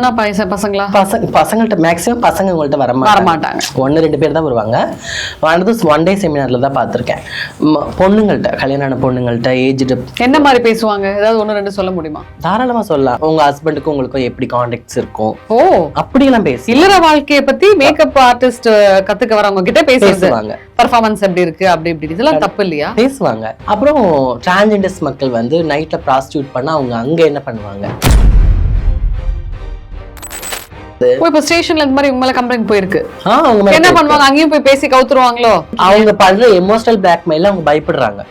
பொண்ணா பைசா பசங்களா? பசங்க பசங்கள்ட்ட மேக்ஸிமம் பசங்க உங்கள்ட்ட வர வர மாட்டாங்க ஒன்று ரெண்டு பேர் தான் வருவாங்க. வந்து ஒன் டே செமினாரில் தான் பார்த்துருக்கேன். பொண்ணுங்கள்ட்ட கல்யாணம் ஆன பொண்ணுங்கள்ட்ட ஏஜ்டு என்ன மாதிரி பேசுவாங்க? ஏதாவது ஒண்ணு ரெண்டு சொல்ல முடியுமா? தாராளமாக சொல்லலாம். உங்கள் ஹஸ்பண்டுக்கும் உங்களுக்கும் எப்படி காண்டாக்ட்ஸ் இருக்கும்? ஓ. அப்படியெல்லாம் பேசி. இல்லற வாழ்க்கைய பத்தி மேக்கப் ஆர்டிஸ்ட் கத்துக்க வரவங்க கிட்ட பேசுவாங்க. பர்ஃபார்மன்ஸ் எப்படி இருக்கு அப்படி இப்படி. இதெல்லாம் தப்பு இல்லையா? பேசுவாங்க. அப்புறம் டிரான்ஜெண்டர்ஸ் மக்கள் வந்து நைட்டில் ப்ராஸ்டியூட் பண்ணால் அவங்க அங்கே என்ன பண்ணுவாங்க? இப்ப ஸ்டேஷன்ல இந்த மாதிரி உங்களை கம்ப்ளைண்ட் போயிருக்கு. என்ன பண்ணுவாங்க? அங்கேயும் போய் பேசி கவுத்துருவாங்களோ? அவங்க படுற எமோஷனல் பிளாக்மெயில அவங்க பயப்படுறாங்க.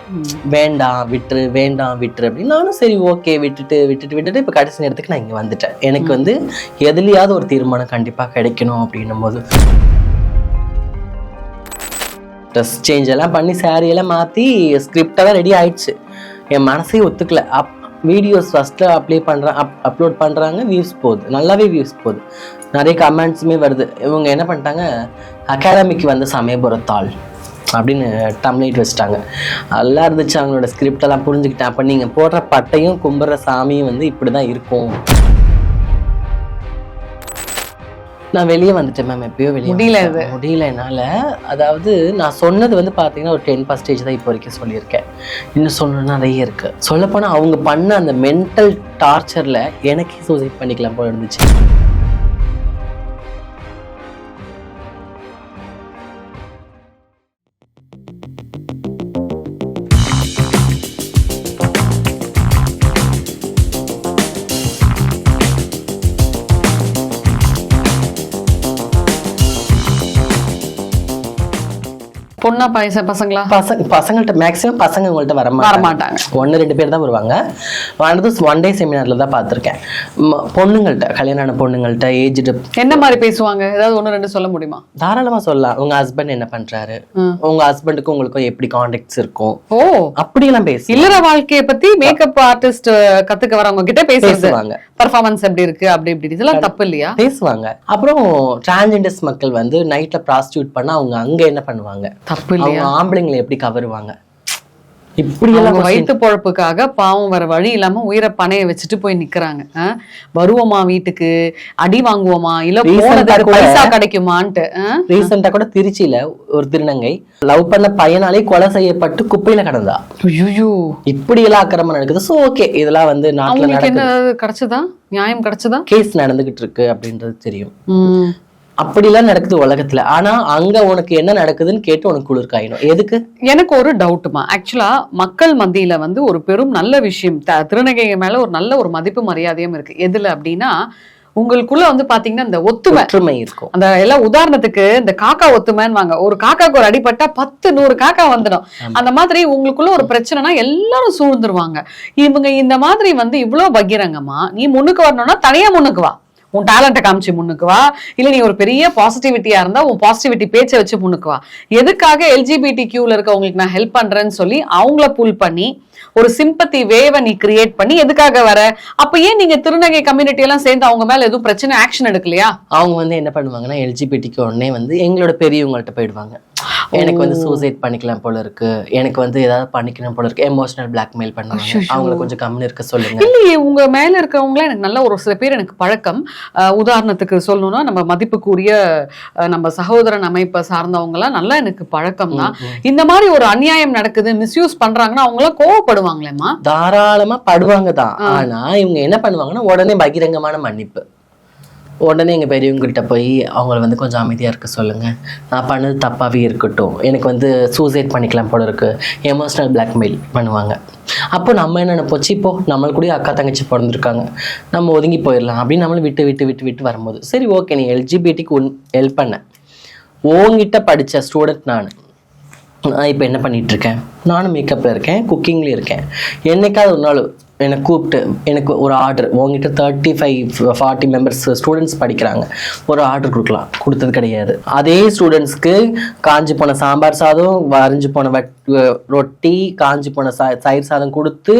வேண்டாம் விட்டுரு வேண்டாம் விட்டுரு அப்படின்னு. நானும் சரி ஓகே விட்டுட்டு விட்டுட்டு விட்டுட்டு இப்போ கடைசி நேரத்துக்கு நான் இங்கே வந்துட்டேன். எனக்கு வந்து எதுலையாவது ஒரு தீர்மானம் கண்டிப்பாக கிடைக்கணும் அப்படின்னும் போது ட்ரெஸ் சேஞ்ச் எல்லாம் பண்ணி saree எல்லாம் மாற்றி ஸ்கிரிப்டெல்லாம் ரெடி ஆயிடுச்சு. என் மனசே ஒத்துக்கல. அப் வீடியோஸ் ஃபஸ்ட்டு அப்ளை பண்ணுறேன் அப் அப்லோட் பண்ணுறாங்க வியூஸ் போகுது. நல்லாவே வியூஸ் போகுது. நிறைய கமெண்ட்ஸுமே வருது. இவங்க என்ன பண்ணிட்டாங்க? அகாடமிக்கு வந்து சமயபுரத்தாள் அப்படின்னு டம்லைட் வச்சுட்டாங்க. நல்லா இருந்துச்சு அவங்களோட ஸ்கிரிப்டெல்லாம் புரிஞ்சுக்கிட்டேன். அப்போ நீங்கள் போடுற பட்டையும் கும்பிட்ற சாமியும் வந்து இப்படி தான் இருக்கும். நான் வெளியே வந்துட்டேன் மேம் எப்பயோ வெளியே முடியல. முடியல என்னால். அதாவது நான் சொன்னது வந்து பார்த்தீங்கன்னா ஒரு டென் பர்சன்டேஜ் தான் இப்போ வரைக்கும் சொல்லியிருக்கேன். இன்னும் சொல்லணும்னா நிறைய இருக்குது சொல்லப்போனால் அவங்க பண்ண அந்த மென்டல் டார்ச்சரில் எனக்கே சூசைட் பண்ணிக்கலாம் போல இருந்துச்சு. பொண்ணா பைசா பசங்களா? பசங்க பசங்கள்ட்ட மேக்ஸிமம் பசங்க உங்கள்ட்ட வர வர மாட்டாங்க மாட்டாங்க ஒன்று ரெண்டு பேர் தான் வருவாங்க. வந்து ஒன் டே செமினாரில் தான் பார்த்துருக்கேன். பொண்ணுங்கள்ட்ட கல்யாணம் ஆன பொண்ணுங்கள்ட்ட ஏஜ்டு என்ன மாதிரி பேசுவாங்க? ஏதாவது ஒண்ணு ரெண்டு சொல்ல முடியுமா? தாராளமாக சொல்லலாம். உங்கள் ஹஸ்பண்ட் என்ன பண்ணுறாரு. உங்கள் ஹஸ்பண்டுக்கும் உங்களுக்கும் எப்படி காண்டாக்ட்ஸ் இருக்கும்? ஓ. அப்படியெல்லாம் பேசி இல்லற வாழ்க்கைய பத்தி மேக்கப் ஆர்டிஸ்ட் கத்துக்க வரவங்க கிட்ட பேசுவாங்க. பர்ஃபார்மன்ஸ் எப்படி இருக்கு? அப்படி இப்படி. இதெல்லாம் தப்பு இல்லையா? பேசுவாங்க. அப்புறம் டிரான்ஜெண்டர்ஸ் மக்கள் வந்து நைட்டில் ப்ராஸ்டியூட் பண்ணா அவங்க அங்க என்ன பண்ணுவாங்க? அவங்க இல்லையா? ஆம்பளைங்களை எப்படி கவருவாங்க? இப்படி எல்லாம் அவங்க question- வயிற்று பொழப்புக்காக பாவம் வர வழி இல்லாம உயிரை பணைய வச்சுட்டு போய் நிக்கிறாங்க? வருவோமா வீட்டுக்கு? அடி வாங்குவோமா? இல்ல பைசா கிடைக்குமான்ட்டு? ரீசெண்டா கூட திருச்சியில ஒரு திருநங்கை லவ் பண்ண பையனாலே கொலை செய்யப்பட்டு குப்பையில கிடந்தா. ஐயையோ. இப்படி எல்லாம் அக்கிரமம் நடக்குது. சோ ஓகே இதெல்லாம் வந்து நாட்டுல என்ன கிடைச்சதா? நியாயம் கிடைச்சதா? கேஸ் நடந்துகிட்டு இருக்கு அப்படின்றது தெரியும். அப்படிலாம் நடக்குது உலகத்துல. ஆனா அங்க உனக்கு என்ன நடக்குதுன்னு கேட்டு உனக்கு குளிர் காயணும் எதுக்கு? எனக்கு ஒரு டவுட்டுமா. ஆக்சுவலா மக்கள் மத்தியில வந்து ஒரு பெரும் நல்ல விஷயம் த- திருநங்கை மேல ஒரு நல்ல ஒரு மதிப்பு மரியாதையும் இருக்கு. எதுல அப்படின்னா உங்களுக்குள்ள வந்து பாத்தீங்கன்னா இந்த ஒத்துமை. ஒற்றுமை இருக்கும். அந்த எல்லாம் உதாரணத்துக்கு இந்த காக்கா ஒத்துமைன்னு ஒரு காக்காக்கு ஒரு அடிபட்டா பத்து நூறு காக்கா வந்துடும். அந்த மாதிரி உங்களுக்குள்ள ஒரு பிரச்சனைனா எல்லாரும் சூழ்ந்துருவாங்க. இவங்க இந்த மாதிரி வந்து இவ்வளவு பகிரங்கமா நீ முன்னுக்கு வரணும்னா தனியா முன்னுக்கு வா. உன் டேலண்ட்டை காமிச்சு முன்னுக்கு வா. நீ ஒரு பெரிய பாசிட்டிவிட்டியாக இருந்தால் உன் பாசிட்டிவிட்டி பேச்சை வச்சு முன்னுக்கு வா. எதுக்காக எல்ஜிபிடி கியூவில் இருக்கவங்களுக்கு நான் ஹெல்ப் பண்ணுறேன்னு சொல்லி அவங்கள புல் பண்ணி ஒரு சிம்பத்தி வேவை நீ கிரியேட் பண்ணி எதுக்காக வர? அப்ப ஏன் நீங்க திருநகை கம்யூனிட்டி எல்லாம் சேர்ந்து அவங்க மேல எதுவும் பிரச்சனை ஆக்ஷன் எடுக்கலையா? அவங்க வந்து என்ன பண்ணுவாங்கன்னா எல்ஜிபிடிக்கு உடனே வந்து எங்களோட பெரியவங்கள்ட்ட போயிடுவாங்க. எனக்கு வந்து சூசைட் பண்ணிக்கலாம் போல இருக்கு. எனக்கு வந்து ஏதாவது பண்ணிக்கணும் போல இருக்கு. எமோஷனல் பிளாக்மெயில் பண்ணுவாங்க. அவங்கள கொஞ்சம் கம்முன்னு இருக்க சொல்லுங்க. இல்லையே உங்க மேல இருக்கிறவங்கள எனக்கு நல்ல ஒரு சில பேர் எனக்கு பழக்கம். உதாரணத்துக்கு சொல்லணும்னா நம்ம மதிப்புக்குரிய நம்ம சகோதரன் அமைப்பை சார்ந்தவங்க எல்லாம் நல்லா எனக்கு பழக்கம் தான். இந்த மாதிரி ஒரு அநியாயம் நடக்குது மிஸ்யூஸ் பண்றாங்கன்னா அவங்க எல்லாம் கோவப்படுவாங்களேம்மா. தாராளமா படுவாங்க தான். ஆனா இவங்க என்ன பண்ணுவாங்கன்னா உடனே பகிரங்கமான மன்னிப்பு. உடனே எங்கள் பெரியவங்ககிட்ட போய் அவங்கள வந்து கொஞ்சம் அமைதியாக இருக்க சொல்லுங்கள் நான் பண்ணது தப்பாகவே இருக்கட்டும். எனக்கு வந்து சூசைட் பண்ணிக்கலாம் போல இருக்குது எமோஷ்னல் பிளாக்மெயில் பண்ணுவாங்க. அப்போ நம்ம என்ன நினைப்போம்? இப்போது இப்போ நம்மளுக்கு கூட அக்கா தங்கச்சி பிறந்திருக்காங்க. நம்ம ஒதுங்கி போயிடலாம். அப்படின்னு நம்மளும் விட்டு விட்டு விட்டு விட்டு வரும்போது சரி ஓகே நீ எல்ஜிபிடிக்கு உன் ஹெல்ப் பண்ண. உன்கிட்ட படித்த ஸ்டூடெண்ட் நான். நான் இப்போ என்ன பண்ணிகிட்ருக்கேன் நானும் மேக்கப்பில் இருக்கேன் குக்கிங்லேயும் இருக்கேன். என்னைக்காவது ஒரு நாள் என்னை கூப்பிட்டு எனக்கு ஒரு ஆர்டர் உங்ககிட்ட thirty five forty members students படிக்கிறாங்க. ஒரு ஆர்டர் கொடுக்கலாம். கொடுத்தது கிடையாது. அதே ஸ்டூடெண்ட்ஸ்க்கு காஞ்சி போன சாம்பார் சாதம் வரைஞ்சி போன வட் ரொட்டி காஞ்சி போன சா தயிர் சாதம் கொடுத்து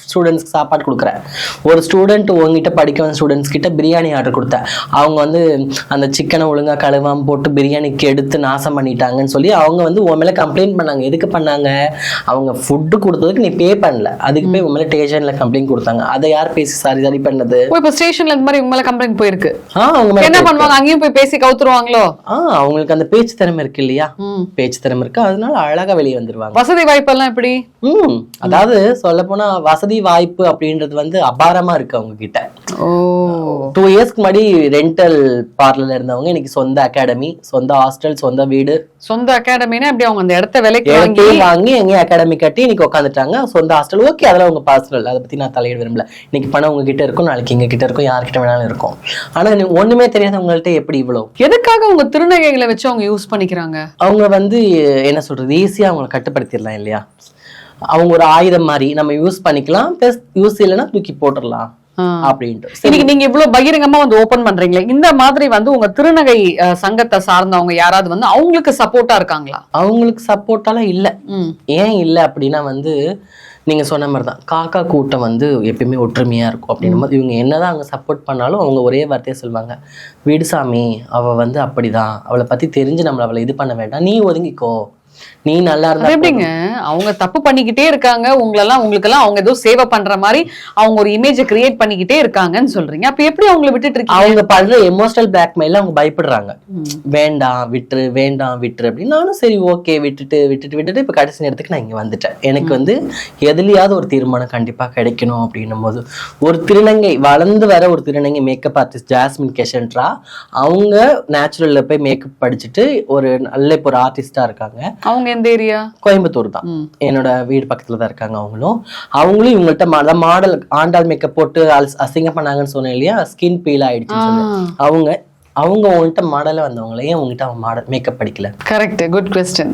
ஸ்டூடெண்ட்ஸ்க்கு சாப்பாடு கொடுக்குறேன். ஒரு ஸ்டூடெண்ட் உங்ககிட்ட படிக்க வந்த ஸ்டூடெண்ட்ஸ் கிட்ட பிரியாணி ஆர்டர் கொடுத்தேன். அவங்க வந்து அந்த சிக்கனை ஒழுங்கா கழுவாம போட்டு பிரியாணிக்கு எடுத்து நாசம் பண்ணிட்டாங்கன்னு சொல்லி அவங்க வந்து உன் மேல கம்ப்ளைண்ட் பண்ணாங்க. எதுக்கு பண்ணாங்க? அவங்க ஃபுட்டு கொடுத்ததுக்கு நீ பே பண்ணல. அதுக்கு போய் உன் மேல ஸ்டேஷன்ல கம்ப்ளைண்ட் கொடுத்தாங்க. அதை யார் பேசி சாரி சரி பண்ணது? இப்ப ஸ்டேஷன்ல இந்த மாதிரி உங்க மேல கம்ப்ளைண்ட் போயிருக்கு. ஆ அவங்க என்ன பண்ணுவாங்க? அங்கேயும் போய் பேசி கவுத்துருவாங்களோ? ஆ அவங்களுக்கு அந்த பேச்சு திறமை இருக்கு இல்லையா. பேச்சு திறமை இருக்கு. அதனால அழகா வெளியே வந்துருவாங்க. வசதி வாய்ப்பெல்லாம் எப்படி? ம் அதாவது சொல்ல போனா வசதி வாய்ப்பு அப்படின்றது வந்து அபாரமா இருக்கு அவங்க கிட்ட டூ இயர்ஸ்க்கு முன்னாடி ரெண்டல் பார்லர்ல இருந்தவங்க இன்னைக்கு சொந்த அகாடமி சொந்த ஹாஸ்டல் சொந்த வீடு. சொந்த அகாடமினா எப்படி அவங்க அந்த இடத்த விலைக்கு வாங்கி வாங்கி அகாடமி கட்டி இன்னைக்கு உட்காந்துட்டாங்க சொந்த ஹாஸ்டல் ஓகே அதெல்லாம் உங்க பர்சனல் அதை பத்தி நான் தலையிட விரும்பல. இன்னைக்கு பணம் உங்க கிட்ட இருக்கும் நாளைக்கு எங்க கிட்ட இருக்கும் யார்கிட்ட வேணாலும் இருக்கும். ஆனா ஒண்ணுமே தெரியாதவங்கள்ட்ட எப்படி இவ்வளவு எதுக்காக உங்க திருநகைகளை வச்சு அவங்க யூஸ் பண்ணிக்கிறாங்க? அவங்க வந்து என்ன சொல்றது ஈஸியா அவங்கள கட்டுப்படுத்திடலாம் இல்லையா? அவங்க ஒரு ஆயுதம் மாதிரி நம்ம யூஸ் பண்ணிக்கலாம் ப்ளஸ் யூஸ் இல்லைன்னா தூக்கி போட்டுடலாம். அப்படின்ட்டு. இன்னைக்கு நீங்க இவ்வளவு பகிரங்கமா வந்து ஓபன் பண்றீங்களே இந்த மாதிரி வந்து உங்க திருநகை சங்கத்தை சார்ந்தவங்க யாராவது வந்து அவங்களுக்கு சப்போர்ட்டா இருக்காங்களா? அவங்களுக்கு சப்போர்ட்டாலாம் இல்ல. ஏன் இல்ல அப்படின்னா வந்து நீங்க சொன்ன மாதிரி தான் காக்கா கூட்டம் வந்து எப்பயுமே ஒற்றுமையா இருக்கும் அப்படின்னும் போது இவங்க என்னதான் அங்க சப்போர்ட் பண்ணாலும் அவங்க ஒரே வார்த்தையை சொல்லுவாங்க. விடு சாமி அவ வந்து அப்படிதான். அவளை பத்தி தெரிஞ்சு நம்மள அவளை இது பண்ண வேண்டாம். நீ ஒதுங்கிக்கோ. நீ நல்லா இருந்தா எப்படிங்க? அவங்க தப்பு பண்ணிக்கிட்டே இருக்காங்க உங்களெல்லாம் உங்களுக்கெல்லாம் அவங்க ஏதோ சேவை பண்ற மாதிரி அவங்க ஒரு இமேஜ் கிரியேட் பண்ணிக்கிட்டே இருக்காங்கன்னு சொல்றீங்க. அப்ப எப்படி அவங்கள விட்டுட்டு இருக்கீங்க? அவங்க படுற எமோஷனல் பிளாக்மெயில அவங்க பயப்படுறாங்க. வேண்டாம் விட்டுரு வேண்டாம் விட்டுரு அப்படின்னு. நானும் சரி ஓகே விட்டுட்டு விட்டுட்டு விட்டுட்டு இப்போ கடைசி நேரத்துக்கு நான் இங்கே வந்துட்டேன். எனக்கு வந்து எதுலையாவது ஒரு தீர்மானம் கண்டிப்பாக கிடைக்கணும் அப்படின்னும் போது ஒரு திருநங்கை வளர்ந்து வர ஒரு திருநங்கை மேக்கப் ஆர்டிஸ்ட் ஜாஸ்மின் கெஷன்ட்ரா அவங்க நேச்சுரலில் போய் மேக்கப் படிச்சுட்டு ஒரு நல்ல இப்போ ஒரு ஆர்டிஸ்டாக இருக்காங்க. அவங்க எந்த ஏரியா? கோயம்புத்தூர் தான். என்னோட வீடு பக்கத்துல தான் இருக்காங்க அவங்களும். அவங்களும் இவங்கள்ட்ட மாடல் ஆண்டாள் மேக்கப் போட்டு அசிங்கம் பண்ணாங்கன்னு சொன்னேன் இல்லையா? ஸ்கின் பீல் ஆயிடுச்சுன்னு சொல்லி அவங்க அவங்க உங்கள்கிட்ட மாடல வந்தவங்கள உங்ககிட்ட அவங்க மாடல் மேக்கப் படிக்கல? கரெக்ட் குட் கொஸ்டின்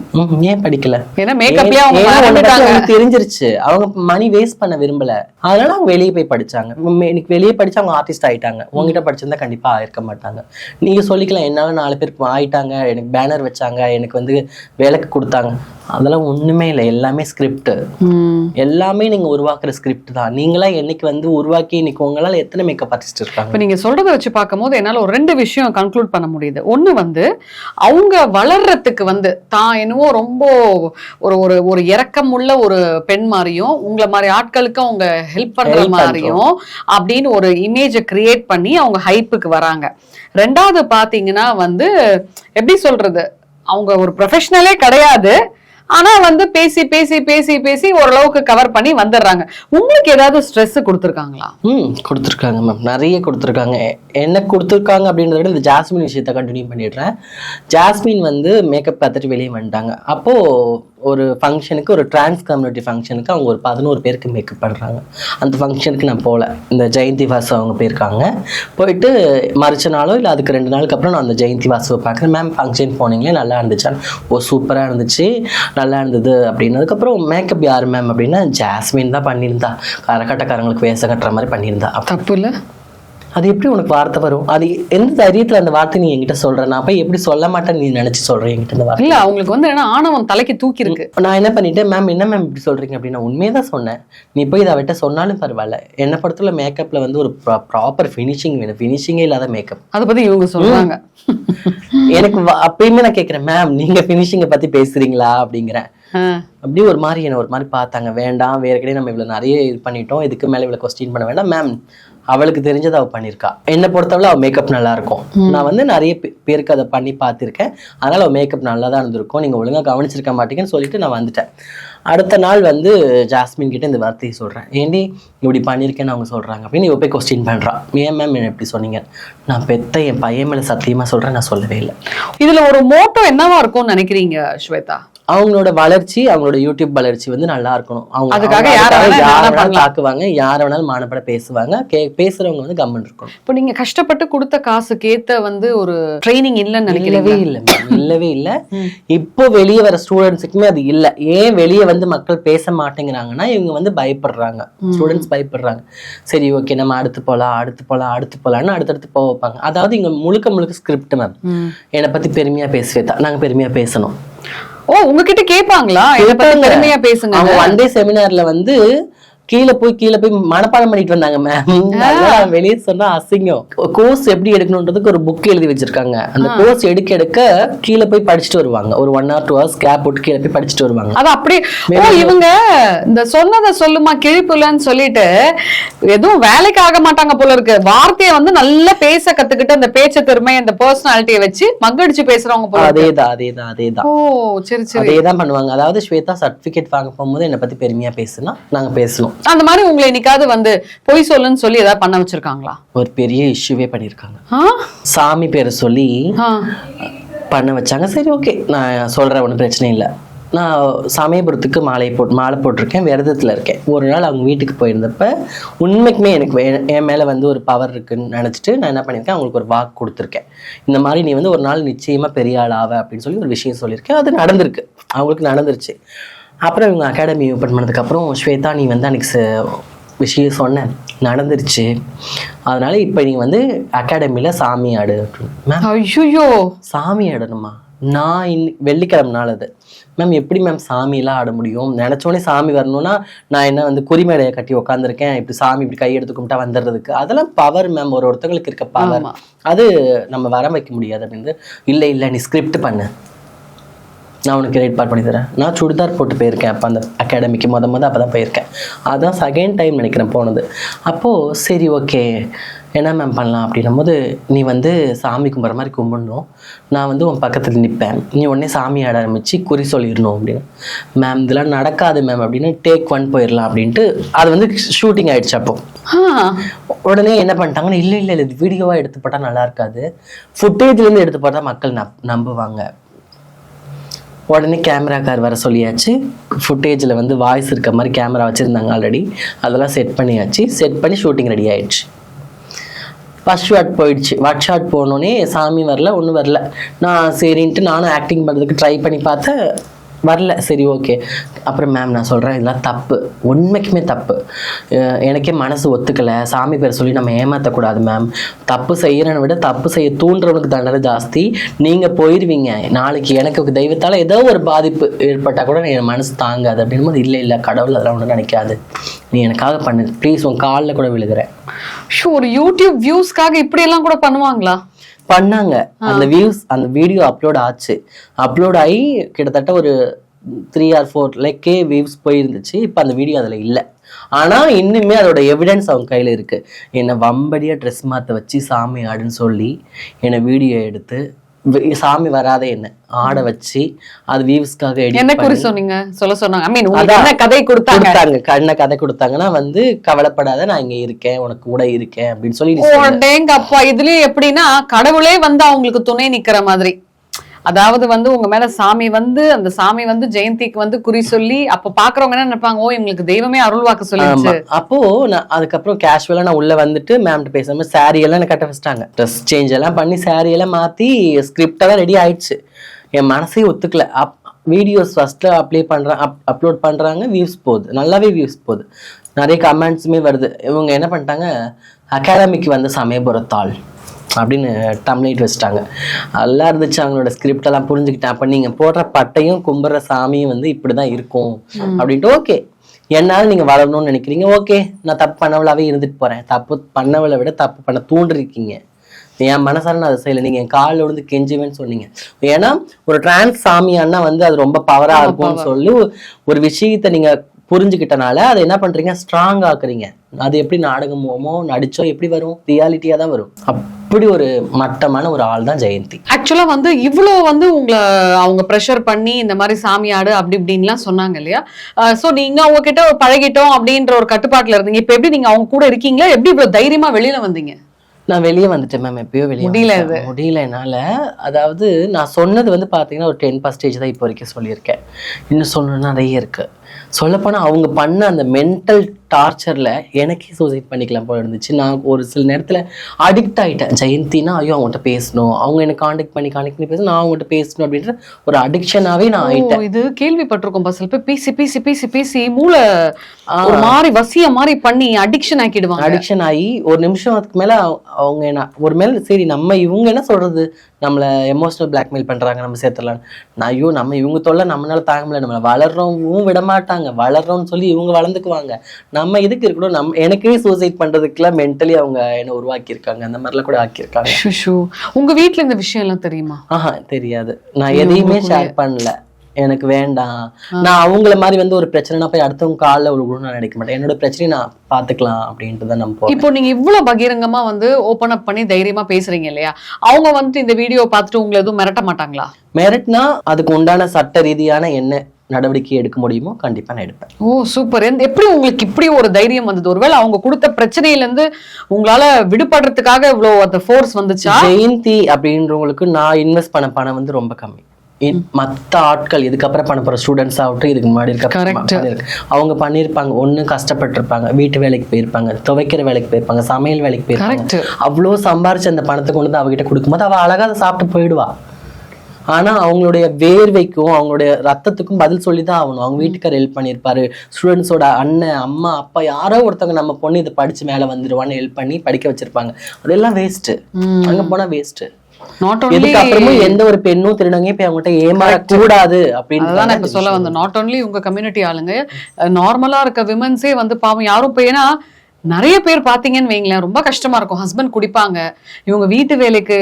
ஏன் படிக்கல? ஏன்னா மேக்கப்லயே அவங்க தெரிஞ்சிருச்சு. அவங்க மணி வேஸ்ட் பண்ண விரும்பல. அதனால அவங்க வெளியே போய் படிச்சாங்க. உம், எனக்கு வெளியே படிச்சு அவங்க ஆர்டிஸ்ட் ஆயிட்டாங்க. உங்ககிட்ட படிச்சிருந்தா கண்டிப்பா ஆயிருக்க மாட்டாங்க. நீங்க சொல்லிக்கலாம் என்னால நாலு பேருக்கு ஆயிட்டாங்க எனக்கு பேனர் வச்சாங்க எனக்கு வந்து வேலைக்கு கொடுத்தாங்க. அதெல்லாம் ஒண்ணுமே இல்லை. எல்லாமே ஸ்கிரிப்ட். எல்லாமே நீங்க உருவாக்குற ஸ்கிரிப்ட் தான். நீங்களா என்னைக்கு வந்து உருவாக்கி இன்னைக்கு உங்களால எத்தனை மேக்கப் ஆர்டிஸ்ட் இருக்காங்க? இப்ப நீங்க சொல்றத வச்சு பார்க்கும்போது என்னால ஒரு ரெண்டு விஷயம் கன்க்ளூட் பண்ண முடியுது. ஒண்ணு வந்து அவங்க வளர்றதுக்கு வந்து தான் என்னவோ ரொம்ப ஒரு ஒரு ஒரு இரக்கம் உள்ள ஒரு பெண் மாதிரியும் உங்களை மாதிரி ஆட்களுக்கு அவங்க ஹெல்ப் பண்ற. மாதிரியும் அப்படின்னு ஒரு இமேஜை கிரியேட் பண்ணி அவங்க ஹைப்புக்கு வராங்க. ரெண்டாவது பாத்தீங்கன்னா வந்து எப்படி சொல்றது? அவங்க ஒரு ப்ரொஃபஷனலே கிடையாது. ஆனா வந்து பேசி பேசி பேசி பேசி ஓரளவுக்கு கவர் பண்ணி வந்துடுறாங்க. உங்களுக்கு ஏதாவது ஸ்ட்ரெஸ் கொடுத்துருக்காங்களா? ம் கொடுத்துருக்காங்க மேம் நிறைய கொடுத்துருக்காங்க. என்ன கொடுத்துருக்காங்க அப்படின்றத விட இந்த ஜாஸ்மின் விஷயத்தை கண்டினியூ பண்ணிடுறேன். ஜாஸ்மின் வந்து மேக்கப் பார்த்துட்டு வெளியே வந்துட்டாங்க. அப்போது ஒரு ஃபங்க்ஷனுக்கு ஒரு டிரான்ஸ் கம்யூனிட்டி ஃபங்க்ஷனுக்கு அவங்க ஒரு பதினோரு பேருக்கு மேக்கப் பண்ணுறாங்க அந்த ஃபங்க்ஷனுக்கு நான் போகல. இந்த ஜெயந்தி வாசு அவங்க போயிருக்காங்க. போயிட்டு மறுச்ச நாளோ இல்லை அதுக்கு ரெண்டு நாளுக்கு அப்புறம் நான் அந்த ஜெயந்தி வாசுவை பார்க்குறேன். மேம் ஃபங்க்ஷன் போனீங்களே நல்லா இருந்துச்சு? ஓ சூப்பராக இருந்துச்சு. நல்லா இருந்தது அப்படின்னதுக்கப்புறம் மேக்கப் யார் மேம் அப்படின்னா ஜாஸ்மின் தான் பண்ணியிருந்தா. கரக்கட்டக்காரங்களுக்கு வேஷம் கட்டுற மாதிரி பண்ணியிருந்தா. தப்பு இல்லை? அது எப்படி உனக்கு வார்த்தை வரும்? அது எந்த தைரியத்தில் அந்த வார்த்தை நீ என்கிட்ட சொல்ற? நான் போய் எப்படி சொல்ல மாட்டேன்னு நீ நினைச்சு சொல்ற என்கிட்ட இந்த வார்த்தை? இல்ல அவங்களுக்கு வந்து என்ன ஆணவம் தலைக்கு தூக்கி இருக்கு நான் என்ன பண்ணிட்டேன் மேம் என்ன மேம் இப்படி சொல்றீங்க அப்படின்னா உண்மையை தான் சொன்னேன். நீ போய் இதை அவட்ட சொன்னாலும் பரவாயில்ல. என்னை பொறுத்தவரை மேக்கப்ல வந்து ஒரு ப்ராப்பர் ஃபினிஷிங் வேணும். ஃபினிஷிங்கே இல்லாத மேக்கப் அத பத்தி இவங்க சொல்றாங்க. எனக்கு அப்பயுமே நான் கேட்குறேன் மேம் நீங்க ஃபினிஷிங்கை பத்தி பேசுறீங்களா? அப்படிங்கிறேன். அப்படியே ஒரு மாதிரி என்ன ஒரு மாதிரி பார்த்தாங்க. வேண்டாம் வேற கிடையாது நம்ம இவ்வளவு நிறைய இது பண்ணிட்டோம். இதுக்கு மேல இவ்வளவு கொஸ்டின் பண்ண வேண்டாம். மேம் அவளுக்கு தெரிஞ்சதை அவ பண்ணியிருக்கா என்னை பொறுத்தவரை அவள் மேக்கப் நல்லா இருக்கும். நான் வந்து நிறைய பேருக்கு அதை பண்ணி பார்த்துருக்கேன். அதனால அவள் மேக்கப் நல்லா தான் இருந்திருக்கும். நீங்க ஒழுங்கா கவனிச்சிருக்க மாட்டீங்கன்னு சொல்லிட்டு நான் வந்துட்டேன். அடுத்த நாள் வந்து ஜாஸ்மின் கிட்ட இந்த வார்த்தையை சொல்றேன். ஏண்டி இப்படி பண்ணியிருக்கேன்னு அவங்க சொல்றாங்க. அப்படின்னு இவ போய் கொஸ்டின் பண்றா. ஏன் மேம் என்ன இப்படி சொன்னீங்க? நான் பெத்த என் பையன் மேல சத்தியமா சொல்றேன். நான் சொல்லவே இல்லை. இதுல ஒரு மோட்டோ என்னவா இருக்கும்னு நினைக்கிறீங்க ஸ்வேதா? அவங்களோட வளர்ச்சி அவங்களோட யூடியூப் வளர்ச்சி வந்து நல்லா இருக்கணும். அவங்க அதுக்காக அவங்க யாரை அதுக்காக வேணா யாரை என்ன வேணாலும் பண்ணலாம். தாக்குவாங்க யாரை வேணாலும் மானப்பட பேசுவாங்க பேசுறவங்க வந்து கம்மன் இருக்கணும். இப்போ நீங்க கஷ்டப்பட்டு கொடுத்த காசுக்கு ஏத்த வந்து ஒரு ட்ரைனிங் இல்லைன்னு நினைக்கிறீங்க இல்லை இல்லவே இல்லை. இப்போ வெளியே வர ஸ்டூடெண்ட்ஸுக்குமே அது இல்லை. ஏன் வெளியே வந்து மக்கள் பேச மாட்டேங்கிறாங்கன்னா இவங்க வந்து பயப்படுறாங்க. ஸ்டூடெண்ட்ஸ் பயப்படுறாங்க. சரி ஓகே நம்ம அடுத்து போகலாம் அடுத்து போகலாம் அடுத்து போகலான்னு அடுத்தடுத்து போக வைப்பாங்க. அதாவது இங்க முழுக்க முழுக்க ஸ்கிரிப்ட் மேம். என்னை பத்தி பெருமையா பேசுவே தான் நாங்க பெருமையா பேசணும். ஓ உங்ககிட்ட கேட்பாங்களா இத பத்தி. பெருமையா பேசுங்க அவங்க ஒன் டே செமினார்ல வந்து கீழே போய் கீழே போய் மனப்பாடம் பண்ணிட்டு வந்தாங்க மேம் வெளியே சொன்னா அசிங்கம். கோர்ஸ் எப்படி எடுக்கணுன்றதுக்கு ஒரு புக் எழுதி வச்சிருக்காங்க. அந்த கோர்ஸ் எடுக்க எடுக்க கீழே போய் படிச்சுட்டு வருவாங்க. ஒரு one or two hours gap போட்டு கீழே போய் படிச்சுட்டு வருவாங்க. அது அப்படியே இவங்க இந்த சொன்னதை சொல்லுமா கிழிப்புலன்னு சொல்லிட்டு எதுவும் வேலைக்கு ஆக மாட்டாங்க போல இருக்கு. வார்த்தையை வந்து நல்லா பேச கத்துக்கிட்டு அந்த பேச்ச திறமை அந்த பர்சனாலிட்டியை வச்சு மகடிச்சு பேசுறவங்க போல. அதேதான் அதேதான் அதேதான். ஓ சரி சரி. அதே தான் பண்ணுவாங்க. அதாவது ஸ்வேதா சர்டிபிகேட் வாங்க போகும்போது என்னை பத்தி பெருமையா பேசுனா நாங்க பேசுவோம். அந்த மாதிரி உங்களை என்னைக்காவது வந்து பொய் சொல்லுன்னு சொல்லி ஏதாவது பண்ண வச்சிருக்காங்களா? ஒரு பெரிய இஷ்யூவே பண்ணியிருக்காங்க? சாமி பேரை சொல்லி. பண்ண வச்சாங்க. சரி ஓகே. நான் சொல்கிறேன் ஒன்றும் பிரச்சனை இல்லை. நான் சமயபுரத்துக்கு மாலை போட் மாலை போட்டிருக்கேன் விரதத்தில் இருக்கேன். ஒரு நாள் அவங்க வீட்டுக்கு போயிருந்தப்ப உண்மைக்குமே எனக்கு என் மேலே வந்து ஒரு பவர் இருக்குன்னு நினச்சிட்டு நான் என்ன பண்ணியிருக்கேன் அவங்களுக்கு ஒரு வாக்கு கொடுத்துருக்கேன். இந்த மாதிரி நீ வந்து ஒரு நாள் நிச்சயமாக பெரிய ஆள் ஆவ அப்படின்னு சொல்லி ஒரு விஷயம் சொல்லியிருக்கேன். அது நடந்திருக்கு. அவங்களுக்கு நடந்துருச்சு. அப்புறம் இவங்க அகாடமி ஓப்பன் பண்ணதுக்கப்புறம் ஸ்வேதா நீ வந்து அன்னைக்கு ச- விஷயம் சொன்னேன் நடந்துருச்சு. அதனால இப்போ நீ வந்து அகாடமியில் சாமி ஆடு. மேம் ஐயையோ! சாமி ஆடணுமா? நான் இன் வெள்ளிக்கிழமை நாள் அது மேம் எப்படி மேம் சாமியெல்லாம் ஆட முடியும்? நினச்சோடனே சாமி வரணும்னா நான் என்ன வந்து குறிமேடையை கட்டி உட்காந்துருக்கேன் இப்படி சாமி இப்படி கை எடுத்து கும்பிட்டா வந்துடுறதுக்கு. அதெல்லாம் பவர் மேம் ஒரு ஒருத்தவங்களுக்கு இருக்க பவர். அது நம்ம வர வைக்க முடியாது அப்படின்னு இல்லை இல்லை நீ ஸ்கிரிப்ட் பண்ணு. நான் உனக்கு ஏற்பாடு பண்ணி தரேன். நான் சுடிதார் போட்டு போயிருக்கேன் அப்போ அந்த அகாடமிக்கு மொத மொதல் அப்போ தான் போயிருக்கேன். அதான் செகண்ட் டைம் நினைக்கிறேன் போனது. அப்போது சரி ஓகே என்ன மேம் பண்ணலாம் அப்படின்னும் போது நீ வந்து சாமி கும்பிட்ற மாதிரி கும்பிடணும். நான் வந்து உன் பக்கத்தில் நிற்பேன் நீ உடனே சாமி ஆட ஆரம்பிச்சு குறி சொல்லிடணும் அப்படின்னு. மேம் இதெல்லாம் நடக்காது மேம் அப்படின்னு டேக் ஒன் போயிடலாம் அப்படின்ட்டு அது வந்து ஷூட்டிங் ஆயிடுச்சு அப்போ. உடனே என்ன பண்ணிட்டாங்கன்னா இல்லை இல்லை இது வீடியோவாக எடுத்து போட்டால் நல்லா இருக்காது. ஃபுட்டேஜ்லேருந்து எடுத்து போட்டா மக்கள் நம்புவாங்க. உடனே கேமராக்கார் வர சொல்லியாச்சு. ஃபுட்டேஜில் வந்து வாய்ஸ் இருக்க மாதிரி கேமரா வச்சுருந்தாங்க ஆல்ரெடி அதெல்லாம் செட் பண்ணியாச்சு. செட் பண்ணி ஷூட்டிங் ரெடி ஆயிடுச்சு. ஃபர்ஸ்ட் ஷாட் போயிடுச்சு. ஒர்க் ஷாட் போனோடனே சாமி வரல ஒன்றும் வரல. நான் சரின்ட்டு நானும் ஆக்டிங் பண்ணுறதுக்கு ட்ரை பண்ணி பார்த்தேன் வரல. சரி ஓகே அப்புறம் மேம் நான் சொல்கிறேன் இதெல்லாம் தப்பு. உண்மைக்குமே தப்பு. எனக்கே மனசு ஒத்துக்கலை. சாமி பேர் சொல்லி நம்ம ஏமாற்றக்கூடாது மேம் தப்பு செய்கிறனை விட தப்பு செய்ய தூண்டுறவனுக்கு தண்டனை ஜாஸ்தி. நீங்கள் போயிடுவீங்க நாளைக்கு எனக்கு தெய்வத்தால் ஏதோ ஒரு பாதிப்பு ஏற்பட்டால் கூட என் மனசு தாங்காது. அப்படின்னும் போது இல்லை இல்லை கடவுள் அதெல்லாம் ஒன்றும் நினைக்காது. நீ எனக்காக பண்ணு. ப்ளீஸ் உன் காலில் கூட விழுகிறேன். ஷோ, ஒரு யூடியூப் வியூஸ்க்காக இப்படியெல்லாம் கூட பண்ணுவாங்களா? பண்ணாங்க. அந்த வியூஸ் அந்த வீடியோ அப்லோட் ஆச்சு. அப்லோட் ஆகி கிட்டத்தட்ட ஒரு three or four like K views போயிருந்துச்சு. இப்போ அந்த வீடியோ அதில் இல்லை. ஆனால் இன்னுமே அதோட எவிடன்ஸ் அவங்க கையில் இருக்கு. என்னை வம்படியாக ட்ரெஸ் மாற்ற வச்சு சாமி ஆடுன்னு சொல்லி என்னை வீடியோ எடுத்து சாமி வராத என்ன? ஆட வச்சு அது வியூஸ்க்காக என்ன குறி சொன்னீங்க? சொல்ல சொன்னாங்க. ஐ மீன். என்ன கதை கொடுத்தாங்க? கண்ண கதை கொடுத்தாங்கன்னா வந்து கவலைப்படாத நான் இங்க இருக்கேன் உனக்கு கூட இருக்கேன் அப்படின்னு சொல்லி அப்பா இதுலயும் எப்படின்னா கடவுளே வந்து அவங்களுக்கு துணை நிக்கிற மாதிரி. அதாவது வந்து உங்க மேல சாமி வந்து அந்த சாமி வந்து ஜெயந்திக்கு வந்து குறி சொல்லி அப்ப பாக்குறவங்க என்ன நினைப்பாங்க? ஓ இவங்களுக்கு தெய்வமே அருள்வாக்கு சொல்லி ஆமா. அப்போ நான் அதுக்கப்புறம் கேஷுவலா நான் உள்ள வந்துட்டு மேம்கிட்ட பேசாம சாரி எல்லாம் கட்ட வச்சிட்டாங்க. ட்ரெஸ் சேஞ்ச் எல்லாம் பண்ணி சாரி எல்லாம் மாத்தி ஸ்கிரிப்ட் எல்லாம் ரெடி ஆயிடுச்சு. என் மனசே ஒத்துக்கல. அப் வீடியோஸ் ஃபர்ஸ்ட்ல அப்ளை பண்றேன் அப் அப்லோட் பண்றாங்க வியூஸ் போகுது. நல்லாவே வியூஸ் போகுது. நிறைய கமெண்ட்ஸுமே வருது. இவங்க என்ன பண்ணிட்டாங்க? அகாடமிக்கு வந்த சமயபுரத்தாள். அப்படின்னு டம்லைட் வச்சுட்டாங்க. நல்லா இருந்துச்சு அவங்களோட ஸ்கிரிப்ட் எல்லாம் புரிஞ்சுக்கிட்டேன். அப்ப நீங்க போடுற பட்டையும் கும்பிட்ற சாமியும் வந்து இப்படிதான் இருக்கும் அப்படின்ட்டு ஓகே என்னால நீங்க வளரணும்னு நினைக்கிறீங்க ஓகே நான் தப்பு பண்ணவளாவே இருந்துட்டு போறேன். தப்பு பண்ணவளை விட தப்பு பண்ண தூண்டிருக்கீங்க. என் மனசார நான் அதை செய்யல. நீங்க என் காலில் விழுந்து கெஞ்சுவேன்னு சொன்னீங்க. ஏன்னா ஒரு டிரான்ஸ் சாமியான்னா வந்து அது ரொம்ப பவரா இருக்கும்னு சொல்லி ஒரு- ஒரு விஷயத்தை நீங்க புரிஞ்சுக்கிட்டனால அதை என்ன பண்றீங்க? ஸ்ட்ராங் ஆக்குறீங்க. அது எப்படி நாடகமோ நடிச்சோ எப்படி வரும்? ரியாலிட்டியா தான் வரும். அப்படி ஒரு மட்டமான ஒரு ஆள் தான் ஜெயந்தி. ஆக்சுவலா வந்து இவ்ளோ வந்து உங்களை அவங்க ப்ரெஷர் பண்ணி இந்த மாதிரி சாமியாடு அப்படி இப்படின்லாம் சொன்னாங்க இல்லையா? சோ நீங்க அவங்க கிட்ட பழகிட்டோம் அப்படின்ற ஒரு கட்டுப்பாட்டுல இருந்தீங்க. இப்ப எப்படி நீங்க அவங்க கூட இருக்கீங்களா? எப்படி இவ்வளவு தைரியமா வெளியில வந்தீங்க? நான் வெளியே வந்துட்டேன் மேம் எப்பயோ வெளியே முடியல வந்துட்டேன். முடியல என்னால. அதாவது நான் சொன்னது வந்து பாத்தீங்கன்னா ஒரு டென் பர்சன்டேஜ் தான் இப்போ வரைக்கும் சொல்லியிருக்கேன். இன்னும் சொல்லணும்னா நிறைய இருக்கு. சொல்லப்போனால் அவங்க பண்ண அந்த மென்டல் டார்ச்சரில் எனக்கே சூசைட் பண்ணிக்கலாம் போல இருந்துச்சு. நான் ஒரு சில நேரத்தில் அடிக்ட் ஆகிட்டேன் ஜெயந்தினா ஐயோ அவங்ககிட்ட பேசணும். அவங்க எனக்கு காண்டாக்ட் பண்ணி காண்டாக்ட் பண்ணி பேசணும். நான் அவங்ககிட்ட பேசணும் அப்படின்ற ஒரு அடிக்ஷனாகவே நான் ஆயிட்டேன். ஓ, இது கேள்விப்பட்டிருக்கோம் சில பேர். பேசி பேசி பேசி பேசி மூளை மாதிரி வசிய மாதிரி பண்ணி அடிக்ஷன் ஆக்கிடுவாங்க. அடிக்ஷன் ஆகி ஒரு நிமிஷம் அதுக்கு மேல அவ- அவங்க என்ன ஒரு மேல சரி நம்ம இவங்க என்ன சொல்றது? நம்மள எமோஷனல் பிளாக்மெயில் பண்றாங்க நம்ம சேர்த்துடலாம் நான் ஐயோ நம்ம இவங்க தொல்லை நம்மளால தாங்க முடியல. நம்மள வளர்றோம் விட மாட்டாங்க வளர்றோம்னு சொல்லி இவங்க வளர்ந்துக்குவாங்க. நம்ம இதுக்கு இருக்கணும்? நம்ம எனக்கே சூசைட் பண்றதுக்குலாம் மென்டலி அவங்க என்ன உருவாக்கி இருக்காங்க அந்த மாதிரிலாம் கூட ஆக்கியிருக்காங்க. உங்க வீட்ல இந்த விஷயம் எல்லாம் தெரியுமா? ஆஹா தெரியாது. நான் எதையுமே ஷேர் பண்ணல. எனக்கு வேண்டாம். நான் அவங்கள மாதிரி வந்து ஒரு பிரச்சனைனா போய் அடுத்தவங்க காலில் விழுகணும்னு நான் நினைக்க மாட்டேன். என்னோட பிரச்சனையை நான் பார்த்துக்கலாம் அப்படின்ட்டு தான் நம்ம இப்போ நீங்க இவ்வளவு பகிரங்கமா வந்து ஓபன் அப் பண்ணி தைரியமா பேசுறீங்க இல்லையா? அவங்க வந்துட்டு இந்த வீடியோ பார்த்துட்டு உங்களை எதுவும் மிரட்ட மாட்டாங்களா? மெரிட்னா அதுக்கு உண்டான சட்ட ரீதியான என்ன நடவடிக்கை எடுக்க முடியுமோ கண்டிப்பா நான் எடுப்பேன். ஓ சூப்பர் எப்படி உங்களுக்கு இப்படி ஒரு தைரியம் வந்தது? ஒருவேளை அவங்க கொடுத்த பிரச்சனையில இருந்து உங்களால விடுபடுறதுக்காக இவ்வளவு அந்த ஃபோர்ஸ் வந்துச்சா? ஜெயந்தி அப்படின்றவங்களுக்கு நான் இன்வெஸ்ட் பண்ண பணம் வந்து ரொம்ப கம்மி. மத்த ஆட்கள் இதுக்கப்புறம் பண்ண போற ஸ்டூடெண்ட்ஸ் ஆகட்டும் இதுக்கு முன்னாடி இருக்க அவங்க பண்ணியிருப்பாங்க ஒண்ணு கஷ்டப்பட்டிருப்பாங்க வீட்டு வேலைக்கு போயிருப்பாங்க துவைக்கிற வேலைக்கு போயிருப்பாங்க சமையல் வேலைக்கு போயிருப்பாங்க. அவ்வளோ சம்பாரிச்சு அந்த பணத்தை கொண்டு வந்து அவகிட்ட கொடுக்கும்போது அவ அழகா அதை சாப்பிட்டு போயிடுவா. ஆனா அவங்களுடைய வேர்வைக்கும் அவங்களுடைய ரத்தத்துக்கும் பதில் சொல்லி தான் ஆகணும். அவங்க வீட்டுக்காரர் ஹெல்ப் பண்ணியிருப்பாரு. ஸ்டூடெண்ட்ஸோட அண்ணன் அம்மா அப்பா யாரோ ஒருத்தவங்க நம்ம பொண்ணு இதை படிச்சு மேல வந்துருவான்னு ஹெல்ப் பண்ணி படிக்க வச்சிருப்பாங்க. அதெல்லாம் வேஸ்ட் அங்க போனா வேஸ்ட் நாட் அப்புறமும் எந்த ஒரு பெண்ணும் திருடங்க போய் அவங்ககிட்ட ஏமாறக்கூடாது நான் இப்ப அப்படின்னு சொல்ல வந்தேன். நாட் ஓன்லி உங்க கம்யூனிட்டி ஆளுங்க நார்மலா இருக்க விமன்ஸே வந்து பாவம் யாரும் போய் ஏன்னா நிறைய பேர் பாத்தீங்கன்னு வைங்களேன் ரொம்ப கஷ்டமா இருக்கும். ஹஸ்பண்ட் குடிப்பாங்க. இவங்க வீட்டு வேலைக்கு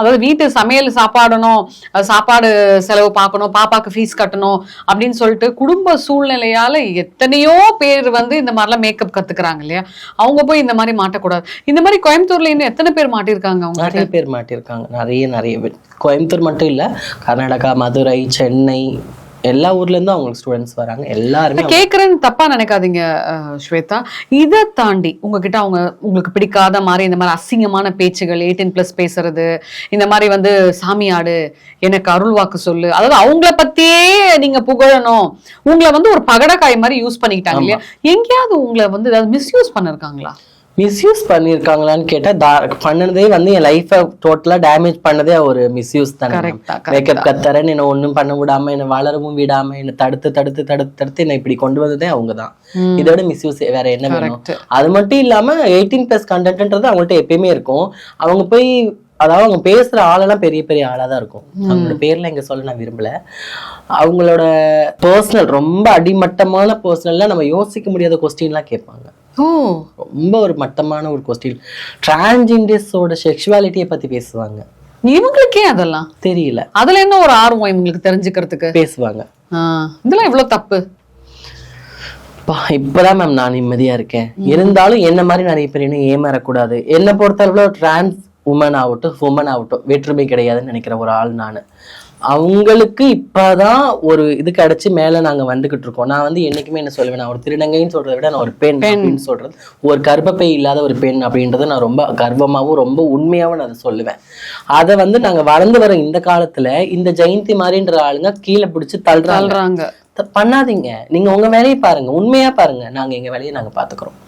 அதாவது வீட்டு சமையல் சாப்பாடணும் சாப்பாடு செலவு பார்க்கணும் பாப்பாக்கு ஃபீஸ் கட்டணும் அப்படின்னு சொல்லிட்டு குடும்ப சூழ்நிலையால எத்தனையோ பேர் வந்து இந்த மாதிரிலாம் மேக்கப் கத்துக்கிறாங்க இல்லையா? அவங்க போய் இந்த மாதிரி மாட்டக்கூடாது. இந்த மாதிரி கோயம்புத்தூர்ல இன்னும் எத்தனை பேர் மாட்டிருக்காங்க அவங்க நிறைய பேர் மாட்டியிருக்காங்க நிறைய நிறைய பேர். கோயம்புத்தூர் மட்டும் இல்ல கர்நாடகா மதுரை சென்னை எல்லா ஊர்ல இருந்தும் அவங்களுக்கு ஸ்டூடெண்ட்ஸ் வராங்க. எல்லாருமே கேக்குறேன்னு தப்பா நினைக்காதீங்க ஸ்வேதா. இதை தாண்டி உங்ககிட்ட அவங்க உங்களுக்கு பிடிக்காத மாதிரி இந்த மாதிரி அசிங்கமான பேச்சுகள் எயிட்டீன் பிளஸ் பேசுறது இந்த மாதிரி வந்து சாமியாடு எனக்கு அருள் வாக்கு சொல்லு அதாவது அவங்கள பத்தியே நீங்க புகழணும். உங்களை வந்து ஒரு பகடக்காய் மாதிரி யூஸ் பண்ணிக்கிட்டாங்க இல்லையா? எங்கேயாவது உங்களை வந்து ஏதாவது மிஸ்யூஸ் பண்ணிருக்காங்களா? மிஸ்யூஸ் பண்ணியிருக்காங்களான்னு கேட்டா தா- பண்ணதே வந்து என் லைஃபை டோட்டலா டேமேஜ் பண்ணதே ஒரு மிஸ்யூஸ் தானே. மேக்கப் கத்தரன்னு என்ன ஒண்ணும் பண்ண விடாம என்ன வளரவும் விடாம என்ன தடுத்து தடுத்து தடுத்து தடுத்து என்ன இப்படி கொண்டு வந்ததே அவங்க தான். இதோட மிஸ்யூஸ் வேற என்ன வேணும்? அது மட்டும் இல்லாம எயிட்டீன் பிளஸ் கண்டென்ட்ன்றது அவங்கள்ட்ட எப்பயுமே இருக்கும். அவங்க போய் அதாவது அவங்க பேசுற ஆளெல்லாம் பெரிய பெரிய ஆளா தான் இருக்கும். அவங்களோட பேர்ல இங்க சொல்ல நான் விரும்பல. அவங்களோட பர்சனல் ரொம்ப அடிமட்டமான பர்சனல்லாம் நம்ம யோசிக்க முடியாத கொஸ்டின்லாம் கேட்பாங்க. ஓ. ரொம்ப ஒரு மட்டமான ஒரு கொஸ்டின் டிரான்ஜெண்டர்ஸோட செக்ஷுவாலிட்டியை பத்தி பேசுவாங்க. இவங்களுக்கே அதெல்லாம்? தெரியல. அதுல என்ன ஒரு ஆர்வம் இவங்களுக்கு தெரிஞ்சுக்கிறதுக்கு? பேசுவாங்க. இதெல்லாம் எவ்வளவு தப்பு. இப்பதான் மேம் நான் நிம்மதியா இருக்கேன். இருந்தாலும் என்ன மாதிரி நிறைய பேர் இன்னும் ஏமாறக்கூடாது. என்னை பொறுத்தளவுல டிரான்ஸ் உமன் ஆகட்டும் உமன் ஆகட்டும் வேற்றுமை கிடையாதுன்னு நினைக்கிற ஒரு ஆள் நான். அவங்களுக்கு இப்பதான் ஒரு இது கிடைச்சு மேல நாங்க வந்துகிட்டு இருக்கோம். நான் வந்து என்னைக்குமே என்ன சொல்லுவேன் நான் ஒரு திருநங்கைன்னு சொல்றதை விட நான் ஒரு பெண் அப்படின்னு சொல்றது. ஒரு கர்ப்பப்பை இல்லாத ஒரு பெண் அப்படின்றத நான் ரொம்ப கர்வமாவும் ரொம்ப உண்மையாவும் நான் அதை சொல்லுவேன். அதை வந்து நாங்க வளர்ந்து வர இந்த காலத்துல இந்த ஜெயந்தி மாதிரின்ற ஆளுங்க கீழே பிடிச்சு தள்ளுறாங்க. பண்ணாதீங்க. நீங்க உங்க வேலையை பாருங்க. உண்மையா பாருங்க. நாங்க எங்க வேலையை நாங்க பாத்துக்கிறோம்.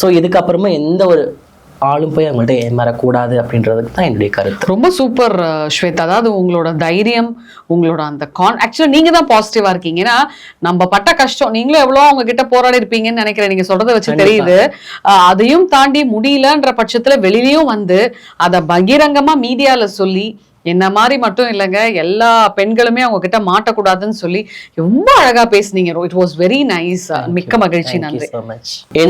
சோ இதுக்கப்புறமா எந்த ஒரு ஆளும் போய் அவங்கள்ட்ட ஏமாறக்கூடாது அப்படின்றதுக்கு தான் என்னுடைய கருத்து. ரொம்ப சூப்பர் ஸ்வேதா. அதாவது உங்களோட தைரியம் உங்களோட அந்த கான் ஆக்சுவலா நீங்க தான் பாசிட்டிவா இருக்கீங்க. ஏன்னா நம்ம பட்ட கஷ்டம் நீங்களும் எவ்வளவு அவங்க கிட்ட போராடி இருப்பீங்கன்னு நினைக்கிறேன். நீங்க சொல்றதை வச்சு தெரியுது. அதையும் தாண்டி முடியலன்ற பட்சத்துல வெளியிலயும் வந்து அதை பகிரங்கமா மீடியால சொல்லி என்ன மாதிரி மட்டும் இல்லைங்க. எல்லா பெண்களுமே அவங்க கிட்ட மாட்டக்கூடாதுன்னு சொல்லி ரொம்ப அழகா பேசுனீங்க இட் வாஸ் வெரி நைஸ் மிக்க மகிழ்ச்சி. நன்றி.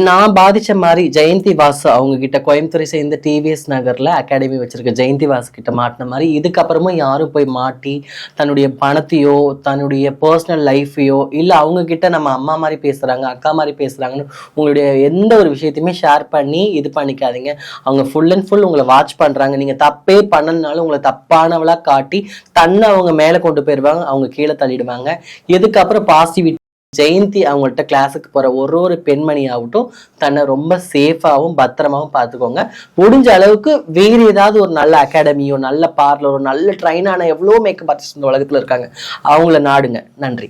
நான் பாதிச்ச மாதிரி ஜெயந்தி வாசு அவங்க கிட்ட கோயம்புத்தூரை சேர்ந்த டிவிஎஸ் நகர்ல அகாடமி வச்சிருக்க ஜெயந்தி வாசு கிட்ட மாட்டின மாதிரி இதுக்கப்புறமா யாரும் போய் மாட்டி தன்னுடைய பணத்தையோ தன்னுடைய பர்சனல் லைஃபையோ இல்ல அவங்க கிட்ட நம்ம அம்மா மாதிரி பேசுறாங்க அக்கா மாதிரி பேசுறாங்கன்னு உங்களுடைய எந்த ஒரு விஷயத்தையுமே ஷேர் பண்ணி இது பண்ணிக்காதீங்க. அவங்க ஃபுல் அண்ட் ஃபுல் உங்களை வாட்ச் பண்றாங்க. நீங்க தப்பே பண்ணனாலும் உங்களை தப்பானவளா காட்டி தன்னை அவங்க மேலே கொண்டு போயிடுவாங்க அவங்க கீழே தள்ளிடுவாங்க. இதுக்கப்புறம் பாசிட்டிவிட்டி ஜெயந்தி அவங்கள்ட்ட கிளாஸுக்கு போகிற ஒரு ஒரு பெண்மணி ஆகட்டும் தன்னை ரொம்ப சேஃபாகவும் பத்திரமாகவும் பார்த்துக்கோங்க. முடிஞ்ச அளவுக்கு வேறு ஏதாவது ஒரு நல்ல அகாடமியோ நல்ல பார்லரோ நல்ல ட்ரைனான எவ்வளோ மேக்கப் ஆர்டிஸ்ட் இந்த உலகத்தில் இருக்காங்க. அவங்கள நாடுங்க. நன்றி.